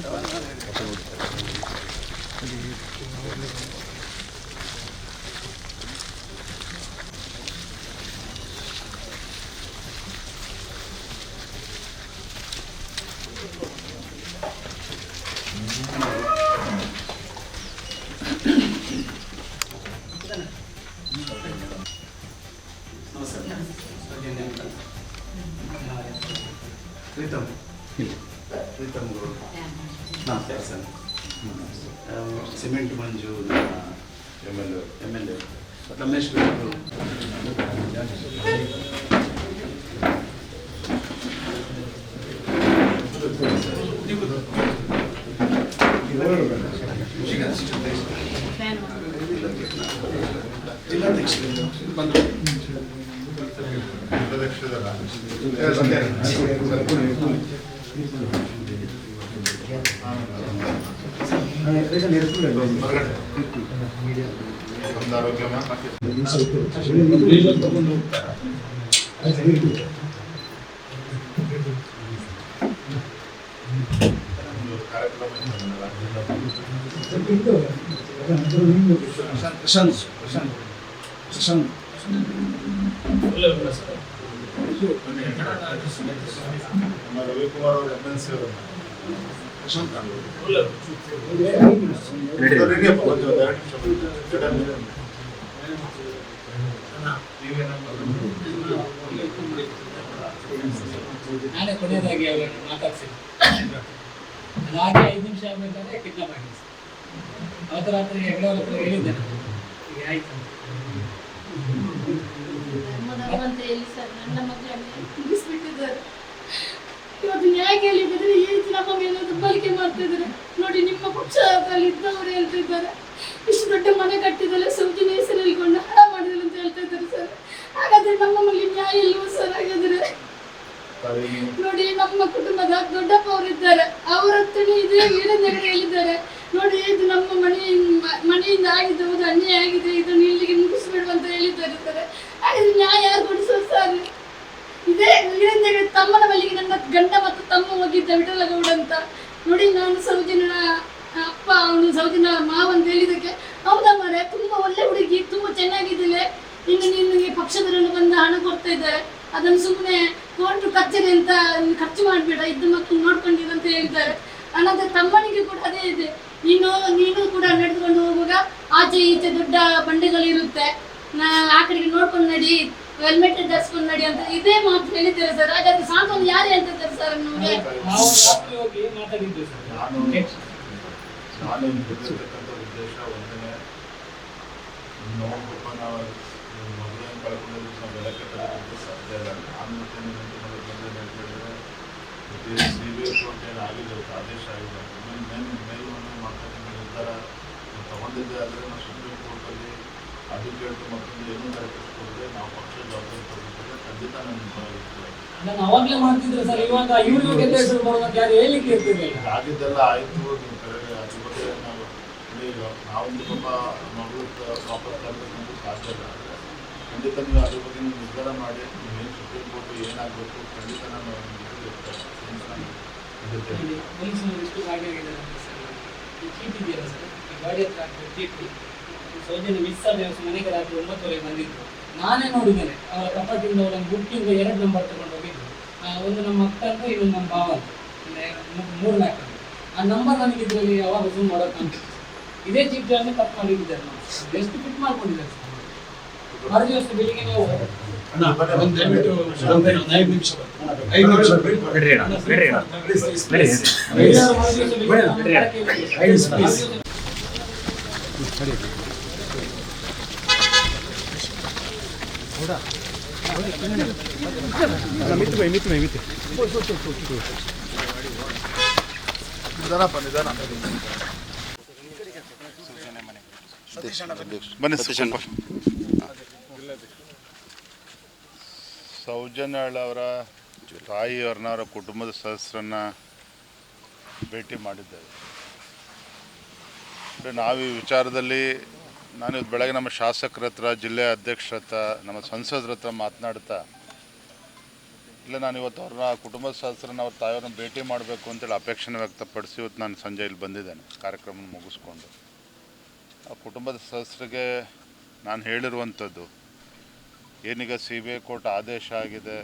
Thank you. Preetham Gaud ನಮಸ್ಕಾರ sir cement Manju M L M L A. Ramesh ಗೌಡ್ರು ಬಂದರು. ನಮ್ದು ప్రశాంత్ ప్రశాంత్ ప్రశాంత్ ನಮ್ಮ ರವಿಕುಮಾರ್ ಅವರು ಎಂ ಎಲ್ ಸಿ ಅವರು. ನಾನೇ ಕೊನೆಯದಾಗಿ ಅವರನ್ನು ಮಾತಾಡ್ತೀನಿ ಹಾಗೆ ಐದು ನಿಮಿಷ ಆಗಬೇಕಾದ್ರೆ ಕಿಡ್ನಾಪ್ ಆಗಿದೆ ಅವತ್ತು ರಾತ್ರಿ ಹೆಗಡೆ ಅವ್ರ ಹತ್ರ ಹೇಳಿದ್ದೆ ಈಗ ಆಯ್ತು ಅಂತ ಹೇಳಿ ಸರ್ ನನ್ನ ಮಕ್ಕಳನ್ನ ಮುಗಿಸ್ಬಿಟ್ಟಿದ್ದಾರೆ ಇವಾಗ ನ್ಯಾಯ ಕೇಳಿದ್ರೆ ಈ ನಮ್ಮ ಮೇಲೆ ದುರ್ಬಳಕೆ ಮಾಡ್ತಿದ್ದಾರೆ ನೋಡಿ, ನಿಮ್ಮ ಪಕ್ಷದಲ್ಲಿ ಇದ್ದವರು ಹೇಳ್ತಿದ್ದಾರೆ ಇಷ್ಟು ದೊಡ್ಡ ಮನೆ ಕಟ್ಟಿದಲ್ಲ ಸೌಜಿನ ಹೆಸರಲ್ಲಿ ಕೊಂಡು ಹಣ ಮಾಡಿದ್ರು ಅಂತ ಹೇಳ್ತಾ ಇದ್ದಾರೆ. ಸರ್ ಹಾಗಾದ್ರೆ ನಮ್ಮ ಮನೆಗೆ ನ್ಯಾಯ ಇಲ್ವೋ ಸರ್ ಹಾಗಾದ್ರೆ ನೋಡಿ ನಮ್ಮ ಕುಟುಂಬದ ದೊಡ್ಡಪ್ಪ ಅವರಿದ್ದಾರೆ ಅವರ ಹತ್ರನೇ ಇದೇ ವೀರೇಂದ್ರ ಹೇಳಿದ್ದಾರೆ ನೋಡಿ, ಇದು ನಮ್ಮ ಮನೆ ಮನೆಯಿಂದ ಆಗಿದ್ದು ಹೌದು ಅನ್ಯಾಯ ಆಗಿದೆ, ಇದನ್ನು ಇಲ್ಲಿಗೆ ಮುಗಿಸ್ಬೇಡು ಅಂತ ಹೇಳಿದ್ದಾರೆ. ಸರ್ ಹಾಗಾದ್ರೆ ನ್ಯಾಯ ಯಾರು ಕೊಡಿಸೋದು ಸರ್ ಇದೇ ವೀರೇಂದ್ರ ತಮ್ಮನ ಬಳಿಗೆ ನನ್ನ ಗಂಡ ಮತ್ತು ತಮ್ಮ ಹೋಗಿದ್ದ ವಿಠಲಗೌಡ ಅಂತ. ನೋಡಿ ನಾನು ಸೌಜನ್ಯ ಅಪ್ಪ, ಅವನು ಸೌಜನ್ಯ ಮಾವ ಅಂತ ಹೇಳಿದಕ್ಕೆ ಹೌದಾ ಮರೆ ತುಂಬಾ ಒಳ್ಳೆ ಹುಡುಗಿ, ತುಂಬಾ ಚೆನ್ನಾಗಿದ್ದಾಳೆ. ಇನ್ನು ನಿನಗೆ ಪಕ್ಷದವರನ್ನು ಬಂದು ಹಣ ಕೊಡ್ತಾ ಇದ್ದಾರೆ ಅದನ್ನು ಸುಮ್ಮನೆ ಕೋರ್ಟು ಕಚೇರಿ ಅಂತ ಖರ್ಚು ಮಾಡಬೇಡ, ಇದ್ದ ಮಕ್ಕಳು ನೋಡ್ಕೊಂಡಿರು ಅಂತ ಹೇಳಿದ್ದಾರೆ. ಅನಂತರ ತಮ್ಮನಿಗೆ ಕೂಡ ಅದೇ ಇದೆ. ನೀನು ನೀನು ಕೂಡ ನಡೆದುಕೊಂಡು ಹೋಗುವಾಗ ಆಚೆ ಈಚೆ ದೊಡ್ಡ ಬಂಡೆಗಳಿರುತ್ತೆ. ನಾ ಆ ಕಡೆಗೆ ನೋಡ್ಕೊಂಡು ನಡಿ ಹೆಲ್ಮೆಟ್ ಧರಿಸ್ಕೊಂಡು ನಡಿ ಅಂತ ಇದೇ ಮಾತು ಹೇಳಿದ್ದೀರಾ ಸರ್. ಹಾಗಾದ್ರೆ ಸಾಂತ್ವನ ಯಾರು ಹೇಳ್ತಿದ್ದಾರೆ ಸರ್ ನಮಗೆ? ನಾವು ರಾತ್ರಿ ಹೋಗಿ ಮಾತಾಡಿದ್ವಿ ಸರ್. ನಾನು ನಾನು ಬಂದಿರತಕ್ಕಂಥ ಉದ್ದೇಶ ಒಂದನೇ ನೋವು ಪಾಪ ನಾವು ಮಗುವನ್ನು ಕಳ್ಕೊಂಡಿದ್ದು ನಾವು ಬೆಲೆ ಕಟ್ಟೋದಕ್ಕೆ ಸಾಧ್ಯ ಇಲ್ಲ. ನಾನು ಮತ್ತೆ ನಿಮ್ಮ ಬಂದು ಅಂತ ಹೇಳಿದ್ರೆ ಸಿ ಬಿ ಐ ಕೋರ್ಟ್ ಏನು ಆಗಿದೆ ಆದೇಶ ಆಗಿದೆ. ಮೇಲ್ ಮೇಲ್ ನಿರ್ಧಾರ ತಗೊಂಡಿದ್ದೆ ಆದರೆ ನಾವು ಸುಪ್ರೀಂ ಕೋರ್ಟಲ್ಲಿ ಅದು ಕೇಳ್ತು ಮತ್ತೊಂದು ಏನೂ ತರಪಿಸ್ಕೊಡ್ದೆ ನಾವು ಪಕ್ಷ ಜವಾಬ್ದಾರಿ ಖಂಡಿತ ನನ್ನ ನಾನು ಅವಾಗ್ಲೇ ಮಾಡ್ತಿದ್ರು ಸರ್ ಇವಾಗ ಇವ್ರಿಗೆ ಬರೋದಂತ ಯಾರು ಹೇಳಿಕ್ಕೆ ಇರ್ತಿರ್ಲಿಲ್ಲ ಆಗಿದ್ದೆಲ್ಲ ಆಯಿತು ನೀವು ಕರೆಗೆ ಅದ್ರ ಬಗ್ಗೆ ನಾವು ಈಗ ನಾವೊಂದು ಪಾಪ ಮಗಳು ಪ್ರಾಪರ್ ತರಬೇಕಂತ ಸಾಧ್ಯ ಇಲ್ಲ. ಖಂಡಿತ ನೀವು ಅದ್ರ ಬಗ್ಗೆ ನೀವು ನಿರ್ಧಾರ ಮಾಡಿ ನೀವೇನು ಸುಪ್ರೀಂ ಕೋರ್ಟ್ ಏನಾಗಬೇಕು ಖಂಡಿತ ನಾನು ಪೊಲೀಸರು ಎಷ್ಟು ಭಾಗಿಯಾಗಿದ್ದಾರೆ ಸರ್. ಚೀಟ್ ಇದೆಯಲ್ಲ ಸರ್? ಗಾಡಿ ಹತ್ರ ಚೀಟ್. ಸೌಜನ್ಯ ಮಿಸ್ ಆದ ದಿವಸ ಮನೆಗೆ ರಾತ್ರಿ ಒಂಬತ್ತುವರೆಗೆ ಬಂದಿದ್ರು ನಾನೇ ನೋಡಿದ್ದೇನೆ ಅವರ ಕಪಾಟಿಂದ ಅವರನ್ನು ಬುಕ್ಕಿಂದ ಎರಡು ನಂಬರ್ ತಗೊಂಡು ಹೋಗಿದ್ರು ಆ, ಒಂದು ನಮ್ಮ ಅಕ್ಕ ಅಂತ ಇನ್ನೊಂದು ನಮ್ಮ ಭಾವ ಮೂರು ನಾಲ್ಕು. ಆ ನಂಬರ್ ನನಗೆ ಇದರಲ್ಲಿ ಯಾವಾಗ ಝೂಮ್ ಮಾಡೋಕೆ ಕಾಣ್ತಿತ್ತು ಇದೇ ಅನ್ನು ಕಟ್ ಮಾಡಿದ್ದಾರೆ ನಾವು ಎಷ್ಟು ಫಿಟ್ ಮಾಡ್ಕೊಂಡಿದ್ದಾರೆ ಸರ್ ಮರು ದಿವಸ ಬೆಳಿಗ್ಗೆ ನೀವು ಅಣ್ಣ ಒಂದು ದಯವಿಟ್ಟು ಒಂದು ಐದು ನಿಮಿಷ ಐದು ನಿಮಿಷ ಬಿಡ್ರಿ ಅಣ್ಣ ಬಿಡ್ರಿ ಅಣ್ಣ ಬಿಡ್ರಿ ಐದಾರು ಮರು ದಿವಸ ಬೆಳಿಗ್ಗೆ ನಾನು ಮಾಡಕ್ಕೆ ಹೇಳಿದ್ದೆ. ಐದು ನಿಮಿಷ ಮರು please. ದಿವಸ ನಿಧಾನಪ್ಪ ನಿಧಾನ ಬನ್ನಿ ಸ್ವಲ್ಪ ಸೌಜನ್ಯಾಳ್ ಅವರ ತಾಯಿ ಅವರ ಕುಟುಂಬದ ಸದಸ್ಯರನ್ನ ಭೇಟಿ ಮಾಡಿದ್ದೇವೆ ನಾವು ಈ ವಿಚಾರದಲ್ಲಿ ನಾನು ಇವತ್ತು ಬೆಳಗ್ಗೆ ನಮ್ಮ ಶಾಸಕರ ಹತ್ರ ಜಿಲ್ಲೆಯ ಅಧ್ಯಕ್ಷರ ಹತ್ರ, ನಮ್ಮ ಸಂಸದರ ಹತ್ರ ಮಾತನಾಡ್ತಾ, ಇಲ್ಲ ನಾನು ಇವತ್ತು ಅವ್ರನ್ನ, ಕುಟುಂಬ ಸದಸ್ಯರನ್ನ ಅವ್ರ ತಾಯಿಯವ್ರನ್ನ ಭೇಟಿ ಮಾಡಬೇಕು ಅಂತೇಳಿ ಅಪೇಕ್ಷೆನ ವ್ಯಕ್ತಪಡಿಸಿ ಇವತ್ತು ನಾನು ಸಂಜೆ ಇಲ್ಲಿ ಬಂದಿದ್ದೇನೆ ಕಾರ್ಯಕ್ರಮ ಮುಗಿಸ್ಕೊಂಡು. ಆ ಕುಟುಂಬದ ಸದಸ್ಯರಿಗೆ ನಾನು ಹೇಳಿರುವಂಥದ್ದು, ಏನೀಗ ಸಿ ಬಿ ಐ ಕೋರ್ಟ್ ಆದೇಶ ಆಗಿದೆ,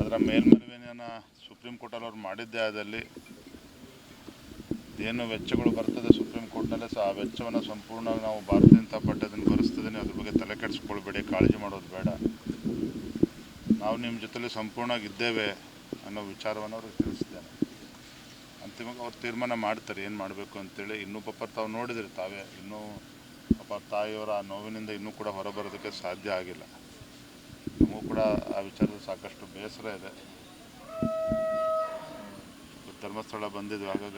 ಅದರ ಮೇಲ್ಮನವಿನ ಸುಪ್ರೀಂ ಕೋರ್ಟಲ್ಲಿ ಅವ್ರು ಮಾಡಿದ್ದೇ ಆದಲ್ಲಿ ಏನು ವೆಚ್ಚಗಳು ಬರ್ತದೆ ಸುಪ್ರೀಂ ಕೋರ್ಟ್ನಲ್ಲೇ ಸಹ, ಆ ವೆಚ್ಚವನ್ನು ಸಂಪೂರ್ಣ ನಾವು ಭಾರತೀಯ ಜನತಾ ಪಾರ್ಟಿ ಭರಿಸ್ತಿದ್ದೀನಿ ಅದ್ರ ಬಗ್ಗೆ ತಲೆ ಕೆಡಿಸ್ಕೊಳ್ಬೇಡಿ, ಕಾಳಜಿ ಮಾಡೋದು ಬೇಡ. ನಾವು ನಿಮ್ಮ ಜೊತೆಲಿ ಸಂಪೂರ್ಣವಾಗಿ ಇದ್ದೇವೆ ಅನ್ನೋ ವಿಚಾರವನ್ನು ಅವ್ರಿಗೆ ತಿಳಿಸಿದ್ದೇನೆ ಅಂತಿಮವಾಗಿ ಅವ್ರು ತೀರ್ಮಾನ ಮಾಡ್ತಾರೆ, ಏನು ಮಾಡಬೇಕು ಅಂತೇಳಿ. ಇನ್ನೂ ಪಾಪ ತಾವು ನೋಡಿದ್ರಿ, ತಾವೇ ಇನ್ನೂ ಪಾಪ ತಾಯಿಯವರ ಆ ನೋವಿನಿಂದ ಇನ್ನೂ ಕೂಡ ಹೊರಬರೋದಕ್ಕೆ ಸಾಧ್ಯ ಆಗಿಲ್ಲ. ನಮಗೂ ಕೂಡ ಆ ವಿಚಾರದಲ್ಲಿ ಸಾಕಷ್ಟು ಬೇಸರ ಇದೆ. ಧರ್ಮಸ್ಥಳ ಬಂದಿದ್ವಿ, ಹಾಗಾಗಿ